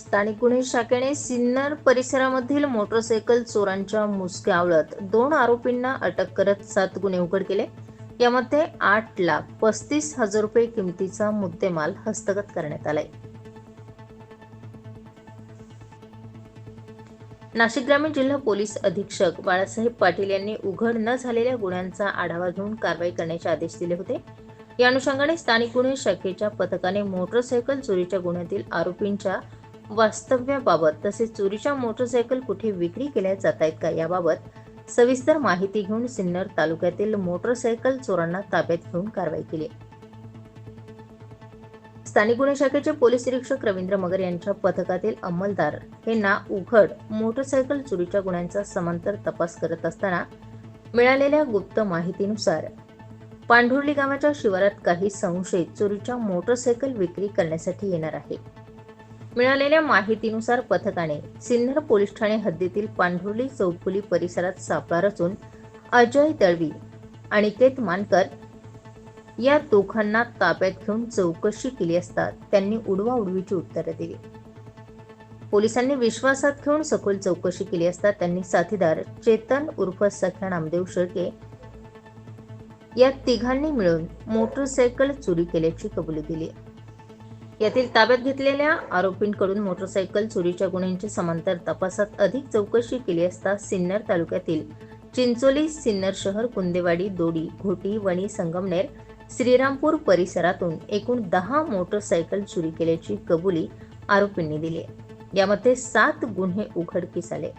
स्थानिक गुन्हे शाखेने सिन्नर परिसरामधील मोटरसायकल चोरांच्या मुसक्या आवळत दोन आरोपींना अटक करत सात गुन्हे उघड केले. यामध्ये आठ लाख पस्तीस हजार रुपये किमतीचा मुद्देमाल हस्तगत करण्यात आलाय. नाशिक ग्रामीण जिल्हा पोलीस अधीक्षक बाळासाहेब पाटील यांनी उघड न झालेल्या गुन्ह्यांचा आढावा घेऊन कारवाई करण्याचे आदेश दिले होते. या अनुषंगाने स्थानिक गुन्हे शाखेच्या पथकाने मोटरसायकल चोरीच्या गुन्ह्यातील आरोपींच्या वास्तव्याबाबत तसेच चोरीच्या मोटरसायकल कुठे विक्री केल्या जात आहेत का याबाबत सविस्तर माहिती घेऊन सिन्नर तालुक्यातील मोटरसायकल चोरांना ताब्यात घेऊन कारवाई केली. स्थानिक गुन्हे शाखेचे पोलीस निरीक्षक रवींद्र मगर यांच्या पथकातील अंमलदार हे ना उघड मोटरसायकल चोरीच्या गुन्ह्यांचा समांतर तपास करत असताना मिळालेल्या गुप्त माहितीनुसार पांढुर्ली गावाच्या शिवारात काही संशयित चोरीच्या मोटरसायकल विक्री करण्यासाठी येणार आहे. मिळालेल्या माहितीनुसार पथकाने सिन्नर पोलीस ठाणे हद्दीतील पांढुर्ली चौफुली परिसरात सापळा रचून अजय दळवी अनिकेत मानकर या दोघांना ताब्यात घेऊन चौकशी केली असता त्यांनी उडवा उडवीची उत्तरं दिली. पोलिसांनी विश्वासात घेऊन सखोल चौकशी केली असता त्यांनी साथीदार चेतन उर्फ सख्या नामदेव शेळके या तिघांनी मिळून मोटरसायकल चोरी केल्याची कबुली दिली. यातील ताब्यात घेतलेल्या आरोपींकडून मोटरसायकल चोरीच्या गुन्ह्यांची समांतर तपासात अधिक चौकशी केली असता सिन्नर तालुक्यातील चिंचोली सिन्नर शहर कुंदेवाडी दोडी घोटी वणी संगमनेर श्रीरामपूर परिसरातून एकूण दहा मोटरसायकल चोरी केल्याची कबुली आरोपींनी दिली यामध्ये सात गुन्हे उघडकीस आले.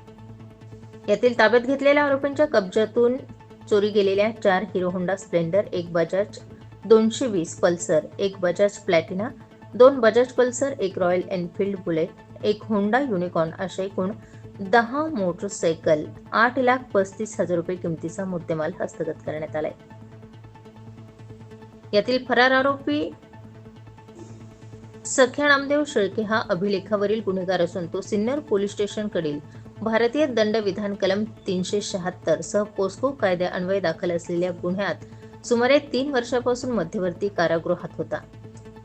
यातील ताब्यात घेतलेल्या आरोपींच्या कब्जातून चोरी गेलेल्या चार हिरो होंडा स्प्लेंडर एक बजाज दोनशे वीस पल्सर एक बजाज प्लॅटिना दोन बजाज पल्सर एक रॉयल एनफिल्ड बुलेट एक होंडा युनिकॉर्न अशा एकूण दहा मोटरसायकल आठ लाख पस्तीस हजार रुपये किमतीचा मुद्देमाल हस्तगत करण्यात आलाय. यातील फरार आरोपी सख्या नामदेव शेळके हा अभिलेखावरील गुन्हेगार असून तो सिन्नर पोलीस स्टेशनकडील भारतीय दंड विधान कलम तीनशे शहात्तर सह पोस्को कायद्यान्वये दाखल असलेल्या गुन्ह्यात सुमारे तीन वर्षापासून मध्यवर्ती कारागृहात होता.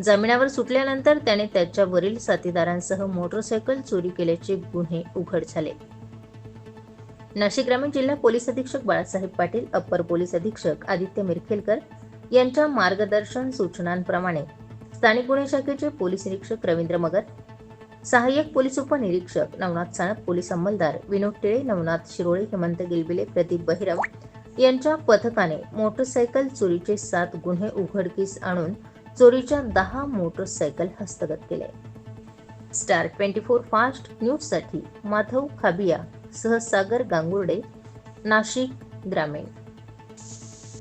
जामिनावर सुटल्यानंतर त्याने त्याच्यावरील साथीदारांसह मोटरसायकल चोरी केल्याचे गुन्हे उघड झाले. नाशिक ग्रामीण जिल्हा पोलीस अधीक्षक बाळासाहेब पाटील अप्पर पोलीस अधीक्षक आदित्य मिरखेलकर यांच्या मार्गदर्शन सूचनांप्रमाणे स्थानिक गुन्हे शाखेचे पोलीस निरीक्षक रवींद्र मगर सहाय्यक पोलीस उपनिरीक्षक नवनाथ सानप पोलीस अंमलदार विनोद टिळे नवनाथ शिरोळे हेमंत गिलबिले प्रदीप बहिरव यांच्या पथकाने मोटरसायकल चोरीचे सात गुन्हे उघडकीस आणून चोरीच्या दहा मोटरसायकल हस्तगत केल्या स्टार ट्वेंटी फोर फास्ट न्यूजसाठी माधव खाबिया सह सागर गांगुर्डे नाशिक ग्रामीण.